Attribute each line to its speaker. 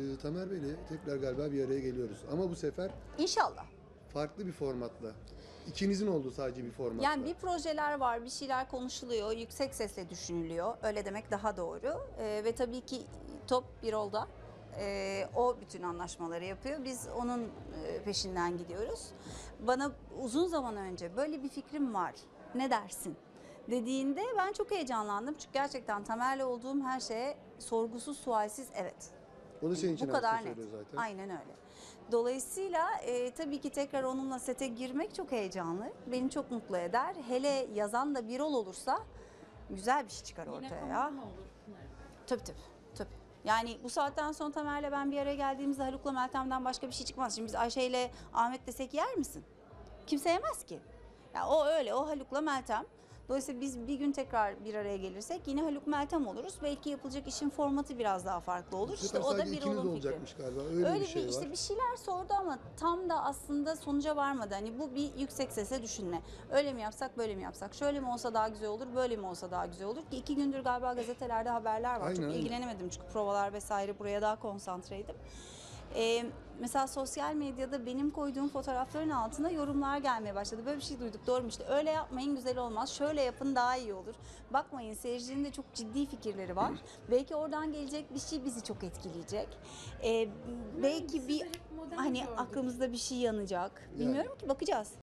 Speaker 1: Ee, Tamer Bey'le tekrar galiba bir araya geliyoruz. Ama bu sefer
Speaker 2: İnşallah.
Speaker 1: farklı bir formatla. İkinizin olduğu sadece bir formatla.
Speaker 2: Yani bir projeler var, bir şeyler konuşuluyor, yüksek sesle düşünülüyor. Öyle demek daha doğru. Ee, ve tabii ki top bir olda. Ee, o bütün anlaşmaları yapıyor. Biz onun e, peşinden gidiyoruz. Bana uzun zaman önce böyle bir fikrim var. Ne dersin? Dediğinde ben çok heyecanlandım. Çünkü gerçekten Tamer'le olduğum her şeye sorgusuz sualsiz evet.
Speaker 1: Da senin için
Speaker 2: Bu kadar net.
Speaker 1: zaten.
Speaker 2: Aynen öyle. Dolayısıyla e, tabii ki tekrar onunla sete girmek çok heyecanlı. Beni çok mutlu eder. Hele yazan da bir rol olursa güzel bir şey çıkar ortaya ya. Tabii tabii. tabii. Yani bu saatten sonra Tamer'le ben bir araya geldiğimizde Haluk'la Meltem'den başka bir şey çıkmaz. Şimdi biz Ayşe ile Ahmet desek yer misin? Kimse yemez ki. Ya o öyle, o Haluk'la Meltem. Dolayısıyla biz bir gün tekrar bir araya gelirsek yine Haluk Meltem oluruz. Belki yapılacak işin formatı biraz daha farklı olur. İşte o da bir
Speaker 1: ikiniz
Speaker 2: olun fikri.
Speaker 1: olacakmış galiba. Öyle,
Speaker 2: Öyle
Speaker 1: bir şey
Speaker 2: işte
Speaker 1: var.
Speaker 2: bir şeyler sordu ama tam da aslında sonuca varmadı. Hani bu bir yüksek sesle düşünme. Öyle mi yapsak, böyle mi yapsak? Şöyle mi olsa daha güzel olur, böyle mi olsa daha güzel olur? Ki iki gündür galiba gazetelerde haberler var.
Speaker 1: Aynen,
Speaker 2: Çok ilgilenemedim çünkü provalar vesaire buraya daha konsantreydim. Ee, mesela sosyal medyada benim koyduğum fotoğrafların altına yorumlar gelmeye başladı. Böyle bir şey duyduk doğru mu işte öyle yapmayın güzel olmaz şöyle yapın daha iyi olur. Bakmayın seyircinin de çok ciddi fikirleri var. Belki oradan gelecek bir şey bizi çok etkileyecek. Ee, belki bir hani aklımızda bir şey yanacak. Bilmiyorum ki bakacağız.